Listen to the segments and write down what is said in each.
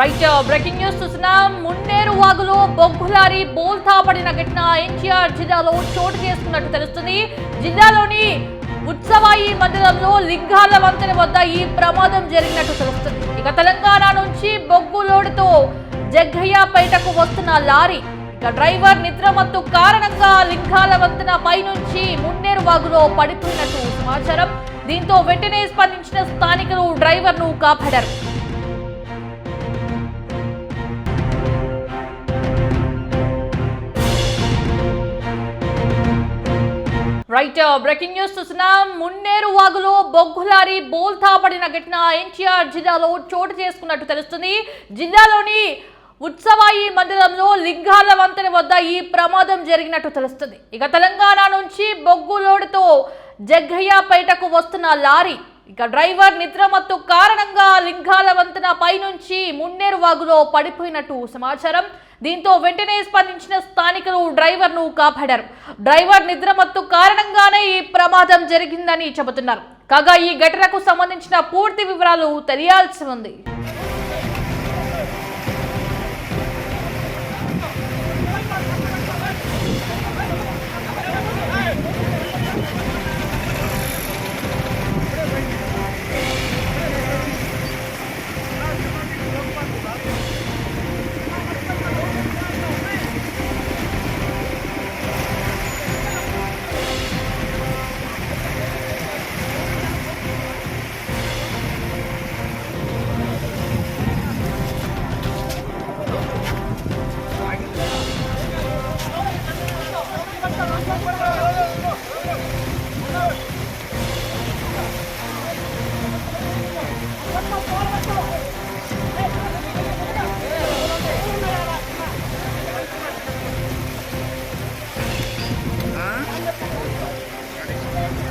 Right breaking news చూస్తున్నా. మున్నేరు వాగులో బొగ్గులారి ఘటన ఎన్టీఆర్ జిల్లాలో చోటు చేసుకున్నట్టు తెలుస్తుంది. జిల్లాలోని ఉత్సవాయి మందిరంలో లింగాల వంతెన వద్ద ఈ ప్రమాదం జరిగినట్టు తెలుస్తుంది. ఇక తెలంగాణ నుంచి బొగ్గు లోడుతో జగ్గయ్యపేటకు వస్తున్న లారీ ఇక డ్రైవర్ నిద్రమత్తు కారణంగా లింగాల వంతెన పైనుంచి మున్నేరు వాగులో పడిపోయినట్టు సమాచారం. దీంతో వెంటనే స్పందించిన స్థానికులు డ్రైవర్ను కాపాడారు. రైట్ బ్రేకింగ్ న్యూస్ చూస్తున్నాం మున్నేరు వాగులో బొగ్గు లారీ బోల్తా పడిన ఘటన ఎన్టీఆర్ జిల్లాలో చోటు చేసుకున్నట్టు తెలుస్తుంది. జిల్లాలోని ఉత్సవాయి మండలంలో లింగాల వంతెన వద్ద ఈ ప్రమాదం జరిగినట్టు తెలుస్తుంది. ఇక తెలంగాణ నుంచి బొగ్గు లోడుతో జగ్గయ్యపేటకు వస్తున్న లారీ ఇక డ్రైవర్ నిద్రమత్తు కారణంగా లింగాల వంతెన పైనుంచి మున్నేరు వాగులో పడిపోయినట్టు సమాచారం. దీంతో వెంటనే స్పందించిన స్థానికులు డ్రైవర్ను కాపాడారు. డ్రైవర్ నిద్రమత్తు కారణంగానే ఈ ప్రమాదం జరిగిందని చెబుతున్నారు. కాగా ఈ ఘటనకు సంబంధించిన పూర్తి వివరాలు తెలియాల్సి ఉంది.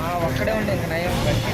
అక్కడే ఒక్కడే ఉండే ఇంకా నయం. బతికి